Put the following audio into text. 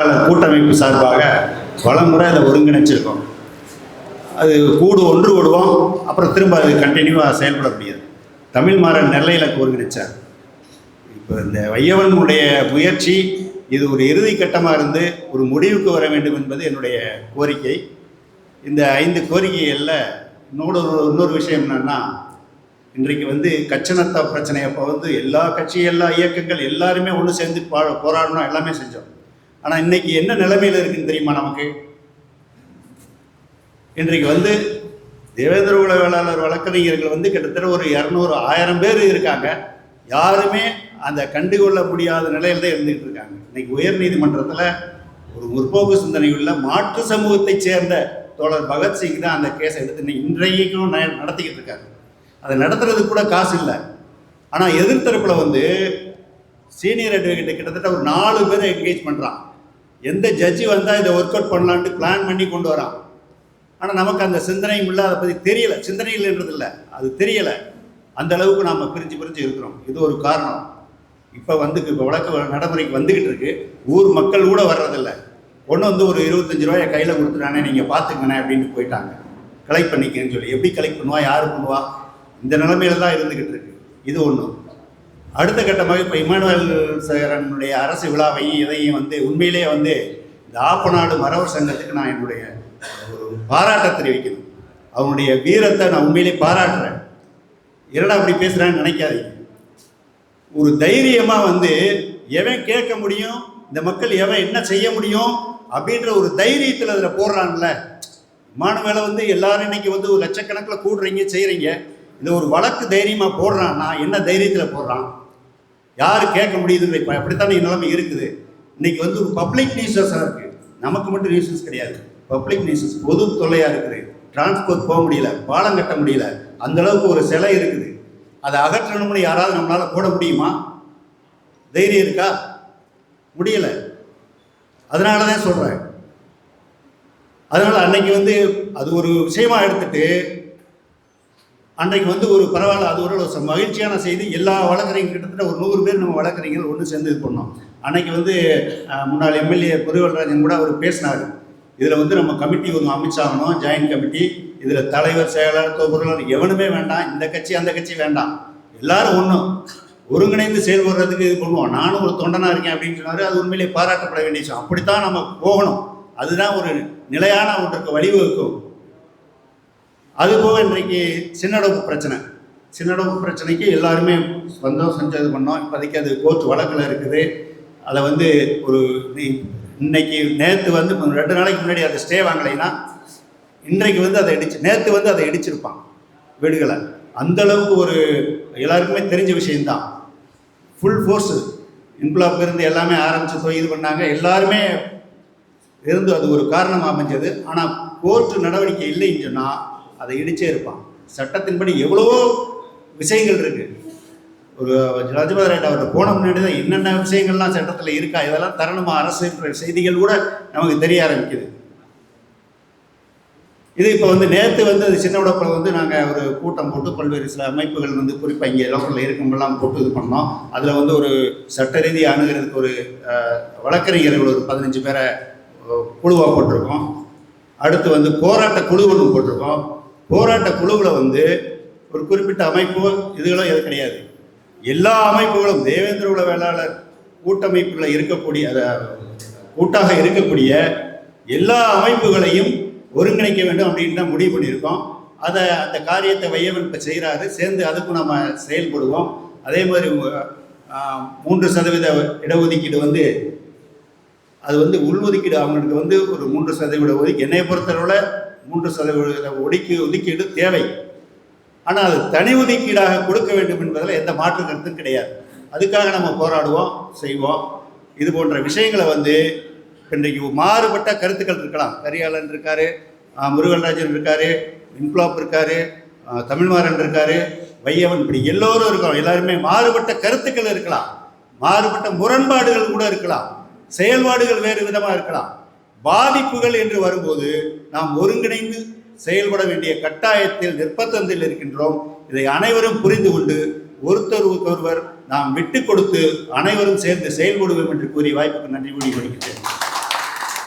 கூட்டமைப்பு சார்பாக பலமுறை அதை ஒருங்கிணைச்சிருக்கோம். அது கூடு ஒன்று விடுவோம் அப்புறம் திரும்ப அது கண்டினியூவாக செயல்பட முடியாது தமிழ் மாறன் நெல்லையில் ஒருங்கிணைச்சார். இப்போ இந்த வையவனுடைய முயற்சி இது ஒரு இறுதி கட்டமாக இருந்து ஒரு முடிவுக்கு வர வேண்டும் என்பது என்னுடைய கோரிக்கை. இந்த ஐந்து கோரிக்கைகளில் இன்னொரு இன்னொரு விஷயம் என்னன்னா இன்றைக்கு வந்து கச்சனத்தா பிரச்சனை அப்போ வந்து எல்லா கட்சி எல்லா இயக்கங்கள் எல்லாருமே ஒன்று சேர்ந்து பா போராடணும் எல்லாமே செஞ்சோம். ஆனால் இன்னைக்கு என்ன நிலைமையில் இருக்குன்னு தெரியுமா நமக்கு? இன்றைக்கு வந்து தேவேந்திர குல வேளாளர் வழக்கறிஞர்கள் வந்து கிட்டத்தட்ட ஒரு இரநூறு ஆயிரம் பேர் இருக்காங்க. யாருமே அந்த கண்டுகொள்ள முடியாத நிலையில் தான் இருந்துகிட்டு இருக்காங்க. இன்னைக்கு உயர் நீதிமன்றத்தில் ஒரு முற்போக்கு சிந்தனை உள்ள மாற்று சமூகத்தைச் சேர்ந்த தோழர் பகத்சிங் தான் அந்த கேஸை எடுத்து இன்றைக்கும் நடத்திக்கிட்டு இருக்காங்க அதை நடத்துறது கூட காசு இல்லை. ஆனால் எதிர்த்தரப்பில் வந்து சீனியர் அட்வொகேட் கிட்டத்தட்ட ஒரு நாலு பேரை என்கேஜ் பண்ணுறான் எந்த ஜட்ஜி வந்தால் இதை ஒர்க் அவுட் பண்ணலான்ட்டு பிளான் பண்ணி கொண்டு வரான். ஆனால் நமக்கு அந்த சிந்தனையும் இல்லை அதை பற்றி தெரியல. சிந்தனை இல்லைன்றது இல்லை அது தெரியலை. அந்த அளவுக்கு நாம் பிரிஞ்சு பிரிஞ்சு இருக்கிறோம். இது ஒரு காரணம். இப்போ வந்து இப்போ வழக்கு நடைமுறைக்கு வந்துக்கிட்டு இருக்கு. ஊர் மக்கள் கூட வர்றதில்ல. ஒன்று வந்து ஒரு இருபத்தஞ்சு ரூபாயை கையில் கொடுத்துட்டானே நீங்கள் பார்த்துக்கண்ணே அப்படின்ட்டு போயிட்டாங்க. கலெக்ட் பண்ணிக்கன்னு சொல்லி. எப்படி கலெக்ட் பண்ணுவா? யார் பண்ணுவா? இந்த நிலைமையில தான் இருந்துக்கிட்டு இருக்கு. இது ஒன்று அடுத்த கட்டமாக இப்போ இமானுவேல் சேகரனுடைய அரசு விழாவையும் இதையும் வந்து உண்மையிலேயே வந்து இந்த ஆப்பநாடு மரவர் சங்கத்துக்கு நான் என்னுடைய ஒரு பாராட்ட தெரிவிக்கணும். அவனுடைய வீரத்தை நான் உண்மையிலே பாராட்டுறேன். என்னடா அப்படி பேசுகிறான்னு நினைக்காதீங்க. ஒரு தைரியமாக வந்து எவன் கேட்க முடியும் இந்த மக்கள் எவன் என்ன செய்ய முடியும் அப்படின்ற ஒரு தைரியத்தில் அதில் போடுறான்ல. விமானமேல வந்து எல்லாரும் இன்னைக்கு வந்து ஒரு லட்சக்கணக்கில் கூடுறீங்க செய்கிறீங்க இந்த ஒரு வழக்கு தைரியமாக போடுறான்னா என்ன தைரியத்தில் போடுறான்? யார் கேட்க முடியுது? இப்போ அப்படித்தானே நிலைமை இருக்குது. இன்னைக்கு வந்து ஒரு பப்ளிக் நியூஸஸாக இருக்குது நமக்கு மட்டும் நியூஸஸ் கிடையாது. பப்ளிக் நியூஸஸ் பொது தொல்லையாக இருக்குது. டிரான்ஸ்போர்ட் போக முடியல. பாலம் கட்ட முடியல. அந்தளவுக்கு ஒரு சிலை இருக்குது. அதை அகற்றணும்னு யாராவது நம்மளால் போட முடியுமா? தைரியம் இருக்கா? முடியலை. அதனால தான் சொல்கிறேன் அதனால் அன்னைக்கு வந்து அது ஒரு விஷயமா எடுத்துட்டு அன்றைக்கு வந்து ஒரு பரவாயில்ல அது ஒரு மகிழ்ச்சியான செய்தி. எல்லா வழக்கறிஞர் கிட்டத்தட்ட ஒரு நூறு பேர் நம்ம வழக்கறிஞர்கள் ஒன்று சேர்ந்து இது பண்ணோம். அன்னைக்கு வந்து முன்னாள் எம்எல்ஏ பொறிவல்ராஜன் கூட அவர் பேசினார். இதில் வந்து நம்ம கமிட்டி ஒன்று அமைச்சாகணும் ஜாயின்ட் கமிட்டி. இதில் தலைவர் செயலாளர் தொகுப்பாளர் எவனுமே வேண்டாம். இந்த கட்சி அந்த கட்சி வேண்டாம். எல்லாரும் ஒன்றும் ஒருங்கிணைந்து செயல்படுறதுக்கு இது பண்ணுவோம். நானும் ஒரு தொண்டனாக இருக்கேன் அப்படின்னு சொன்னார். அது உண்மையிலேயே பாராட்டப்பட வேண்டிய விஷயம். அப்படித்தான் நம்ம போகணும். அதுதான் ஒரு நிலையான ஒன்றுக்கு வழிவகுக்கும். அதுபோக இன்றைக்கு சின்னடவு பிரச்சனை. சின்னடவு பிரச்சனைக்கு எல்லாருமே வந்தோம் செஞ்சது பண்ணோம். இப்போதைக்கு அது கோர்ட் வழக்கில் இருக்குது. அதை வந்து ஒரு இன்னைக்கு நேற்று வந்து ரெண்டு நாளைக்கு முன்னாடி அதை ஸ்டே வாங்கலைன்னா இன்றைக்கு வந்து அதை இடிச்சு நேற்று வந்து அதை இடிச்சிருப்பான் வீடுகளை. அந்தளவுக்கு ஒரு எல்லாருக்குமே தெரிஞ்ச விஷயம்தான். ஃபுல் ஃபோர்ஸு இன்குலாப் இருந்து எல்லாமே ஆரம்பித்து போய் இது பண்ணாங்க. எல்லாருமே இருந்து அது ஒரு காரணம் அமைஞ்சது. ஆனால் கோர்ட்டு நடவடிக்கை இல்லைன்னு சொன்னால் அதை இடிச்சே இருப்பான். சட்டத்தின்படி எவ்வளவோ விஷயங்கள் இருக்கு. ஒரு ராஜபாத ரெட்டி அவர்கிட்ட போன முன்னாடி தான் என்னென்ன விஷயங்கள்லாம் சட்டத்தில் இருக்கா இதெல்லாம் தரணுமா அரசுன்ற செய்திகள் கூட நமக்கு தெரிய ஆரம்பிக்குது. இது இப்போ வந்து நேற்று வந்து அது சின்ன உடப்பில் வந்து நாங்கள் ஒரு கூட்டம் போட்டு பல்வேறு சில அமைப்புகள் வந்து குறிப்பாக இங்கே லோக்கலில் இருக்கும்போதெல்லாம் போட்டு இது பண்ணோம். அதில் வந்து ஒரு சட்ட ரீதியாக அணுகிறதுக்கு ஒரு வழக்கறிஞர்கள் ஒரு பதினஞ்சு பேரை குழுவாக போட்டிருக்கோம். அடுத்து வந்து போராட்ட குழு ஒன்று போட்டிருக்கோம். போராட்ட குழுவில் வந்து ஒரு குறிப்பிட்ட அமைப்பு இதுகளோ எது கிடையாது. எல்லா அமைப்புகளும் தேவேந்திர உல வேளாளர் கூட்டமைப்புகளில் இருக்கக்கூடிய கூட்டாக இருக்கக்கூடிய எல்லா அமைப்புகளையும் ஒருங்கிணைக்க வேண்டும் அப்படின்னு தான் முடிவு பண்ணியிருக்கோம். அதை அந்த காரியத்தை வையவன் இப்போ செய்கிறாரு சேர்ந்து அதுக்கும் நம்ம செயல்படுவோம். அதே மாதிரி மூன்று சதவீத இடஒதுக்கீடு வந்து அது வந்து உள்ஒதுக்கீடு. அவங்களுக்கு வந்து ஒரு மூன்று சதவீத ஒதுக்கி என்னை பொறுத்தளவில் மூன்று சதவீத ஒடுக்கி ஒதுக்கீடு தேவை. ஆனால் அது தனி ஒதுக்கீடாக கொடுக்க வேண்டும் என்பதில் எந்த மாற்று கருத்தும் கிடையாது. அதுக்காக நம்ம போராடுவோம் செய்வோம். இது போன்ற விஷயங்களை வந்து இன்றைக்கு மாறுபட்ட கருத்துக்கள் இருக்கலாம். கரியாளன் இருக்காரு முருகன்ராஜன் இருக்காரு இன்குலாப் இருக்காரு தமிழ்மாறன் இருக்காரு வையவன் இப்படி எல்லோரும் இருக்கலாம். எல்லாருமே மாறுபட்ட கருத்துக்கள் இருக்கலாம். மாறுபட்ட முரண்பாடுகள் கூட இருக்கலாம். செயல்பாடுகள் வேறு விதமாக இருக்கலாம். பாதிப்புகள் என்று வரும்போது நாம் ஒருங்கிணைந்து செயல்பட வேண்டிய கட்டாயத்தில் நிர்பந்தத்தில் இருக்கின்றோம். இதை அனைவரும் புரிந்து கொண்டு ஒருத்தர் ஒருவர் நாம் விட்டு கொடுத்து அனைவரும் சேர்ந்து செயல்படுவோம் என்று கூறி வாய்ப்புக்கு நன்றி கூறி கொடுக்கிறேன்